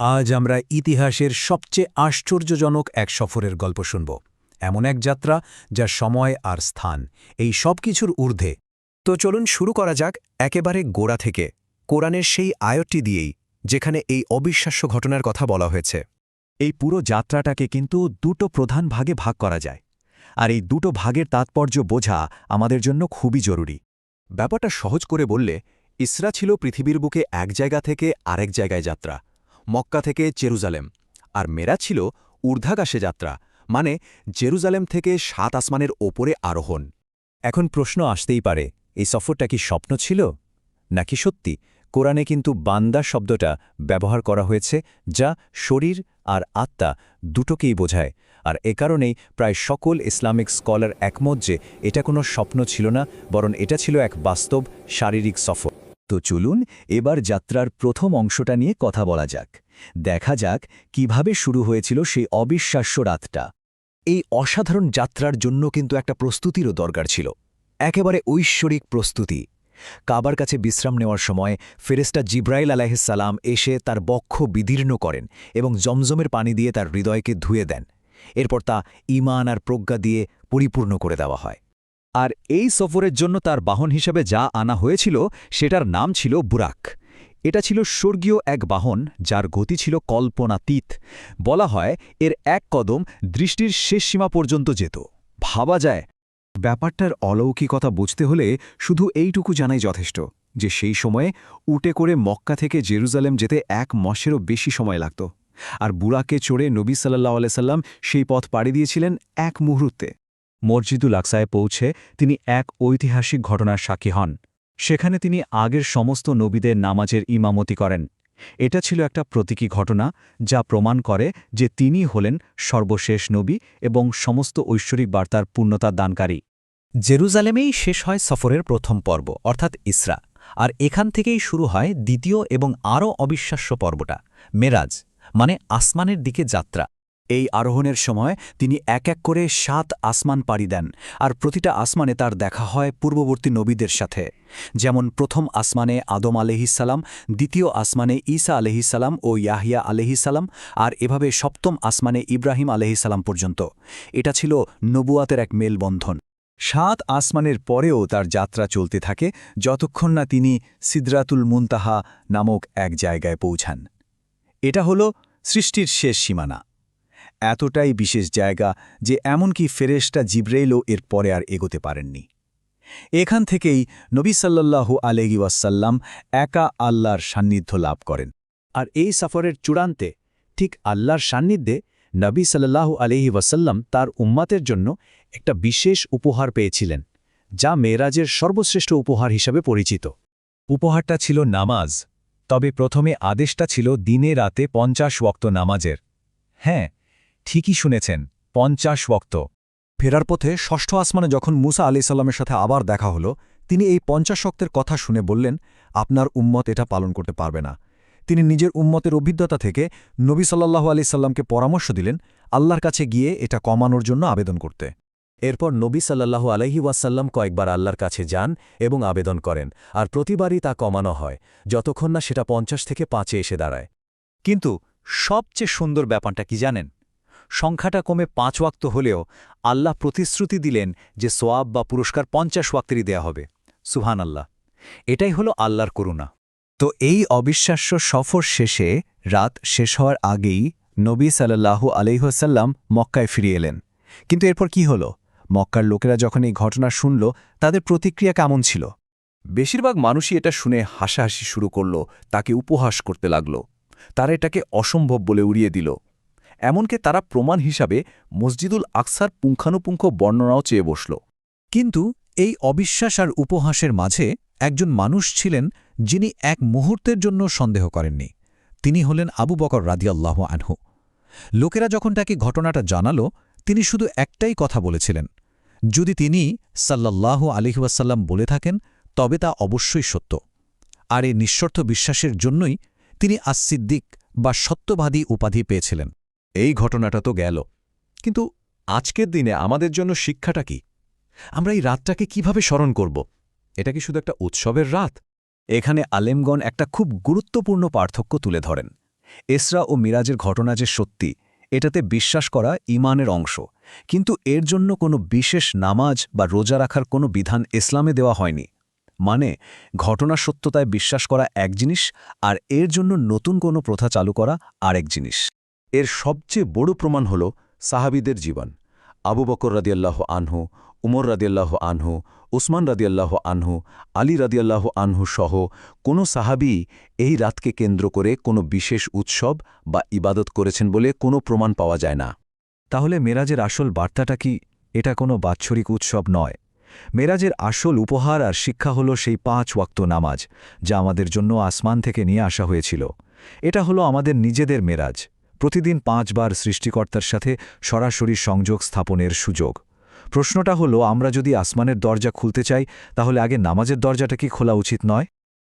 আজ আমরা ইতিহাসের সবচেয়ে আশ্চর্যজনক এক সফরের গল্প শুনব। এমন এক যাত্রা যা সময় আর স্থান, এই সব কিছুর ঊর্ধ্বে। তো চলুন শুরু করা যাক একেবারে গোড়া থেকে, কোরআনের সেই আয়টি দিয়েই, যেখানে এই অবিশ্বাস্য ঘটনার কথা বলা হয়েছে। এই পুরো যাত্রাটাকে কিন্তু দুটো প্রধান ভাগে ভাগ করা যায়, আর এই দুটো ভাগের তাৎপর্য বোঝা আমাদের জন্য খুবই জরুরি। ব্যাপারটা সহজ করে বললে, ইসরা ছিল পৃথিবীর বুকে এক জায়গা থেকে আরেক জায়গায় যাত্রা মক্কা থেকে জেরুজালেম। আর মেরা ছিল ঊর্ধ্বাকাশে যাত্রা মানে জেরুজালেম থেকে সাত আসমানের ওপরে আরোহণ। এখন প্রশ্ন আসতেই পারে, এই সফরটা কি স্বপ্ন ছিল? নাকি সত্যি? কোরআনে কিন্তু বান্দা শব্দটা ব্যবহার করা হয়েছে, যা শরীর আর আত্মা দুটোকেই বোঝায়। আর এ কারণেই প্রায় সকল ইসলামিক স্কলার একমত যে এটা কোনো স্বপ্ন ছিল না, বরং এটা ছিল এক বাস্তব শারীরিক সফর। তো চলুন এবার যাত্রার প্রথম অংশটা নিয়ে কথা বলা যাক। দেখা যাক কীভাবে শুরু হয়েছিল সেই অবিশ্বাস্য রাতটা। এই অসাধারণ যাত্রার জন্য কিন্তু একটা প্রস্তুতিরও দরকার ছিল। একেবারে ঐশ্বরিক প্রস্তুতি। কাবার কাছে বিশ্রাম নেওয়ার সময় ফেরেস্টা জিব্রাইল আলাহিসাল্লাম এসে তার বক্ষ বিদীর্ণ করেন এবং জমজমের পানি দিয়ে তার হৃদয়কে ধুয়ে দেন। এরপর তা ইমান আর প্রজ্ঞা দিয়ে পরিপূর্ণ করে দেওয়া হয়। আর এই সফরের জন্য তার বাহন হিসাবে যা আনা হয়েছিল, সেটার নাম ছিল বুরাক। এটা ছিল স্বর্গীয় এক বাহন, যার গতি ছিল কল্পনাতীত। বলা হয়, এর এক কদম দৃষ্টির শেষ সীমা পর্যন্ত যেত। ভাবা যায়, ব্যাপারটার অলৌকিকতা বুঝতে হলে শুধু এইটুকু জানাই যথেষ্ট, যে সেই সময়ে উটে করে মক্কা থেকে জেরুজালেম যেতে এক মাসেরও বেশি সময় লাগত। আর বুড়াকে চড়ে নবী সাল্লাহ আলাইসাল্লাম সেই পথ পাড়ি দিয়েছিলেন এক মুহূর্তে। মসজিদুল আকসায় পৌঁছে তিনি এক ঐতিহাসিক ঘটনার সাক্ষী হন। সেখানে তিনি আগের সমস্ত নবীদের নামাজের ইমামতি করেন। এটা ছিল একটা প্রতীকী ঘটনা যা প্রমাণ করে যে তিনি হলেন সর্বশেষ নবী এবং সমস্ত ঐশ্বরিক বার্তার পূর্ণতা দানকারী। জেরুজালেমেই শেষ হয় সফরের প্রথম পর্ব, অর্থাৎ ইসরা, আর এখান থেকেই শুরু হয় দ্বিতীয় এবং আরও অবিশ্বাস্য পর্বটা, মেরাজ মানে আসমানের দিকে যাত্রা। এই আরোহণের সময় তিনি এক এক করে সাত আসমান পাড়ি দেন আর প্রতিটা আসমানে তার দেখা হয় পূর্ববর্তী নবীদের সাথে। যেমন প্রথম আসমানে আদম আলহিসাল্লাম দ্বিতীয় আসমানে ঈসা আলহিসাল্লাম ও ইয়াহিয়া আলহিসাল্লাম আর এভাবে সপ্তম আসমানে ইব্রাহিম আলহিসাল্লাম পর্যন্ত। এটা ছিল নবুয়াতের এক মেলবন্ধন। সাত আসমানের পরেও তার যাত্রা চলতে থাকে যতক্ষণ না তিনি সিদ্রাতুল মুনতাহা নামক এক জায়গায় পৌঁছান। এটা হল সৃষ্টির শেষ সীমানা। এতটাই বিশেষ জায়গা যে এমনকি ফেরেশটা জিব্রেইলও এর পরে আর এগোতে পারেননি। এখান থেকেই নবী সাল্লাল্লাহু আলহি ওয়াসাল্লাম একা আল্লাহর সান্নিধ্য লাভ করেন। আর এই সফরের চূড়ান্তে ঠিক আল্লাহর সান্নিধ্যে নবী সাল্লাল্লাহু আলহি ওয়াসাল্লাম তার উম্মাতের জন্য একটা বিশেষ উপহার পেয়েছিলেন, যা মেয়েরাজের সর্বশ্রেষ্ঠ উপহার হিসাবে পরিচিত। উপহারটা ছিল নামাজ, তবে প্রথমে আদেশটা ছিল দিনে রাতে পঞ্চাশ ওক্ত নামাজের। হ্যাঁ ঠিকই শুনেছেন, পঞ্চাশ ওক্ত ফেরার পথে ষষ্ঠ আসমানে যখন মুসা আলি সাল্লামের সাথে আবার দেখা হলো, তিনি এই পঞ্চাশ শক্তের কথা শুনে বললেন, আপনার উম্মত এটা পালন করতে পারবে না। তিনি নিজের উম্মতের অভিজ্ঞতা থেকে নবী সাল্লাহু আলি সাল্লামকে পরামর্শ দিলেন, আল্লাহর কাছে গিয়ে এটা কমানোর জন্য আবেদন করতে। এরপর নবী সাল্লাহু আলহি ওয়াসাল্লাম কয়েকবার আল্লাহর কাছে যান এবং আবেদন করেন, আর প্রতিবারই তা কমানো হয়, যতক্ষণ না সেটা পঞ্চাশ থেকে পাঁচে এসে দাঁড়ায়। কিন্তু সবচেয়ে সুন্দর ব্যাপারটা কি জানেন? সংখ্যাটা কমে পাঁচ ওয়াক্ত হলেও আল্লাহ প্রতিশ্রুতি দিলেন যে সোয়াব বা পুরস্কার পঞ্চাশ ওয়াক্তেরই দেয়া হবে। সুহান আল্লাহ এটাই হলো আল্লাহর করুণা। তো এই অবিশ্বাস্য সফর শেষে রাত শেষ হওয়ার আগেই নবী সাল্লাহু আলহিহসাল্লাম মক্কায় ফিরিয়ে এলেন। কিন্তু এরপর কি হল? মক্কার লোকেরা যখন এই ঘটনা শুনল, তাদের প্রতিক্রিয়া কেমন ছিল? বেশিরভাগ মানুষই এটা শুনে হাসাহাসি শুরু করল, তাকে উপহাস করতে লাগল। তারা এটাকে অসম্ভব বলে উড়িয়ে দিল। এমনকি তারা প্রমাণ হিসাবে মসজিদুল আকসার পুঙ্খানুপুঙ্খ বর্ণনাও চেয়ে বসল। কিন্তু এই অবিশ্বাস আর উপহাসের মাঝে একজন মানুষ ছিলেন যিনি এক মুহূর্তের জন্য সন্দেহ করেননি। তিনি হলেন আবু বকর রাদিয়াল্লাহ আনহু। লোকেরা যখন তাকে ঘটনাটা জানালো, তিনি শুধু একটাই কথা বলেছিলেন। যদি তিনি সাল্লাল্লাহু আলিহাসাল্লাম বলে থাকেন, তবে তা অবশ্যই সত্য। আর এই নিঃশর্ত বিশ্বাসের জন্যই তিনি আসিদ্দিক বা সত্যবাদী উপাধি পেয়েছিলেন। এই ঘটনাটা তো গেল। কিন্তু আজকের দিনে আমাদের জন্য শিক্ষাটা কি? আমরা এই রাতটাকে কীভাবে স্মরণ করব? এটা কি শুধু একটা উৎসবের রাত? এখানে আলেমগণ একটা খুব গুরুত্বপূর্ণ পার্থক্য তুলে ধরেন। এসরা ও মিরাজের ঘটনা যে সত্যি, এটাতে বিশ্বাস করা ইমানের অংশ। কিন্তু এর জন্য কোনো বিশেষ নামাজ বা রোজা রাখার কোনো বিধান ইসলামে দেওয়া হয়নি। মানে ঘটনা সত্যতায় বিশ্বাস করা এক জিনিস আর এর জন্য নতুন কোনো প্রথা চালু করা আরেক জিনিস। এর সবচেয়ে বড় প্রমাণ হল সাহাবিদের জীবন। আবু বকর রাদিয়াল্লাহ আনহু, উমর রাদিয়াল্লাহ আনহু, উসমান রাদিয়াল্লাহ আনহু, আলী রাদিয়াল্লাহ আনহু সহ কোনো সাহাবি এই রাতকে কেন্দ্র করে কোনো বিশেষ উৎসব বা ইবাদত করেছেন বলে কোনো প্রমাণ পাওয়া যায় না। তাহলে মেরাজের আসল বার্তাটা কি? এটা কোনো বাৎসরিক উৎসব নয়। মেরাজের আসল উপহার আর শিক্ষা হলো সেই পাঁচ ওয়াক্ত নামাজ, যা আমাদের জন্য আসমান থেকে নিয়ে আসা হয়েছিল। এটা হলো আমাদের নিজেদের মেরাজ। প্রতিদিন পাঁচবার সৃষ্টিকর্তার সাথে সরাসরি সংযোগ স্থাপনের সুযোগ। প্রশ্নটা হলো, আমরা যদি আসমানের দরজা খুলতে চাই, তাহলে আগে নামাজের দরজাটা কি খোলা উচিত নয়?